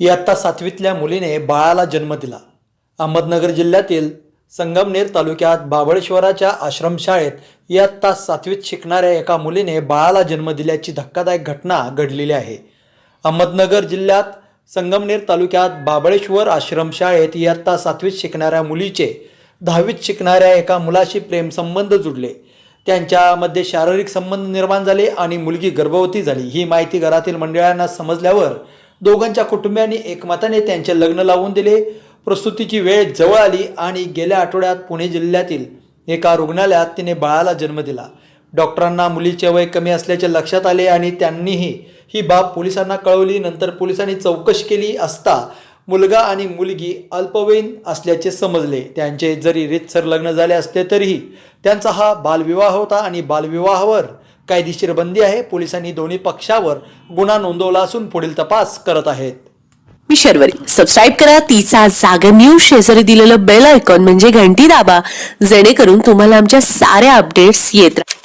इयत्ता सातवीतल्या मुलीने बाळाला जन्म दिला. अहमदनगर जिल्ह्यातील संगमनेर तालुक्यात बाबळेश्वराच्या आश्रमशाळेत इयत्ता सातवीत शिकणाऱ्या एका मुलीने बाळाला जन्म दिल्याची धक्कादायक घटना घडलेली आहे. अहमदनगर जिल्ह्यात संगमनेर तालुक्यात बाबळेश्वर आश्रमशाळेत इयत्ता सातवीत शिकणाऱ्या मुलीचे दहावीत शिकणाऱ्या एका मुलाशी प्रेमसंबंध जुडले. त्यांच्यामध्ये शारीरिक संबंध निर्माण झाले आणि मुलगी गर्भवती झाली. ही माहिती घरातील मंडळांना समजल्यावर दोघांच्या कुटुंबियांनी एकमताने त्यांचे लग्न लावून दिले. प्रसूतीची वेळ जवळ आली आणि गेल्या आठवड्यात पुणे जिल्ह्यातील एका रुग्णालयात तिने बाळाला जन्म दिला. डॉक्टरांना मुलीचे वय कमी असल्याचे लक्षात आले आणि त्यांनीही ही बाब पोलिसांना कळवली. नंतर पोलिसांनी चौकशी केली असता मुलगा आणि मुलगी अल्पवयीन असल्याचे समजले. त्यांचे जरी रितसर लग्न झाले असले तरीही त्यांचा हा बालविवाह होता आणि बालविवाहावर कायदेशीर बंदी आहे. पोलिसांनी दोन्ही पक्षावर गुन्हा नोंदवला असून पुढील तपास करत आहेत. मी शर्वरी. सबस्क्राईब करा. तिचा जागर न्यूज शेजारी दिलेलं बेल आयकॉन म्हणजे घंटी दाबा. जेणेकरून तुम्हाला आमच्या साऱ्या अपडेट्स येत राहतील